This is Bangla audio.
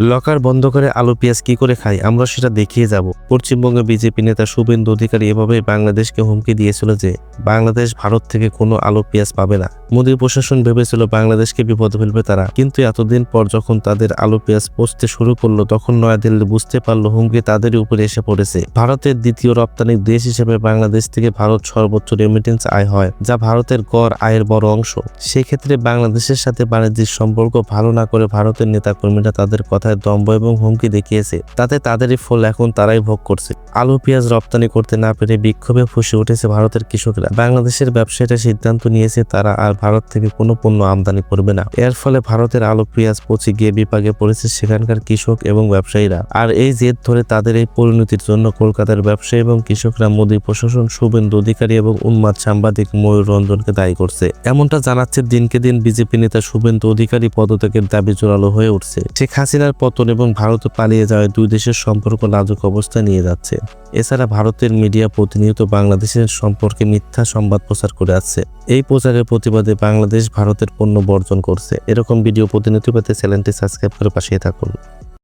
লকার বন্ধ করে আলু পেঁয়াজ কি করে খাই? আমরা সেটা দেখিয়ে যাব। পশ্চিমবঙ্গে বিজেপি নেতা শুভেন্দু অধিকারী এভাবে বাংলাদেশকে হুমকি দিয়েছিল যে, বাংলাদেশ ভারত থেকে কোনো আলু পেঁয়াজ পাবে না। মোদী প্রশাসন ভেবেছিল বাংলাদেশকে বিপদে ফেলবে তারা। কিন্তু এতদিন পর যখন তাদের আলু পেঁয়াজ পচতে শুরু করল, তখন নয়াদিল্লি বুঝতে পারল হুমকি তাদেরই উপরে এসে পড়েছে। ভারতের দ্বিতীয় রপ্তানি দেশ হিসেবে বাংলাদেশ থেকে ভারত সর্বোচ্চ রেমিটেন্স আয় হয়, যা ভারতের গড় আয়ের বড় অংশ। সেক্ষেত্রে বাংলাদেশের সাথে বাণিজ্যিক সম্পর্ক ভালো না করে ভারতের নেতাকর্মীরা তাদের কথায় দম্ভ এবং হুমকি দেখিয়েছে। তাতে তাদেরই ফল এখন তারাই ভোগ করছে। আলু পেঁয়াজ রপ্তানি করতে না পেরে বিক্ষোভে ফুসে উঠেছে ভারতের কৃষকরা। বাংলাদেশের ব্যবসায়ীরা সিদ্ধান্ত নিয়েছে তারা আর ভারত থেকে কোনো পণ্য আমদানি করবে না। এর ফলে ভারতের আলু পেঁয়াজ পচে গিয়ে বিপাকে পড়েছে সেখানকার কৃষক এবং ব্যবসায়ীরা। আর এই জেদ ধরে তাদের এই পরিণতির জন্য কলকাতার ব্যবসায়ী এবং কৃষকরা মোদী প্রশাসন, শুভেন্দু অধিকারী এবং উন্মাদ সাংবাদিক ময়ূর রঞ্জনকে দায়ী করছে। এমনটা জানাচ্ছে দিনকে দিন বিজেপি নেতা শুভেন্দু অধিকারী পদত্যাগের দাবি জোরালো হয়ে উঠছে। শেখ হাসিনার পতন এবং ভারত পালিয়ে যাওয়ায় দুই দেশের সম্পর্ক নাজুক অবস্থায় নিয়ে যাচ্ছে। এছাড়া ভারতের মিডিয়া প্রতিনিয়ত বাংলাদেশের সম্পর্কে মিথ্যা সংবাদ প্রচার করে আসছে। এই প্রচারের প্রতিবাদে বাংলাদেশ ভারতের পণ্য বর্জন করছে। এরকম ভিডিও প্রতিনিয়ত পেতে চ্যানেলটি সাবস্ক্রাইব করে পাশে থাকুন।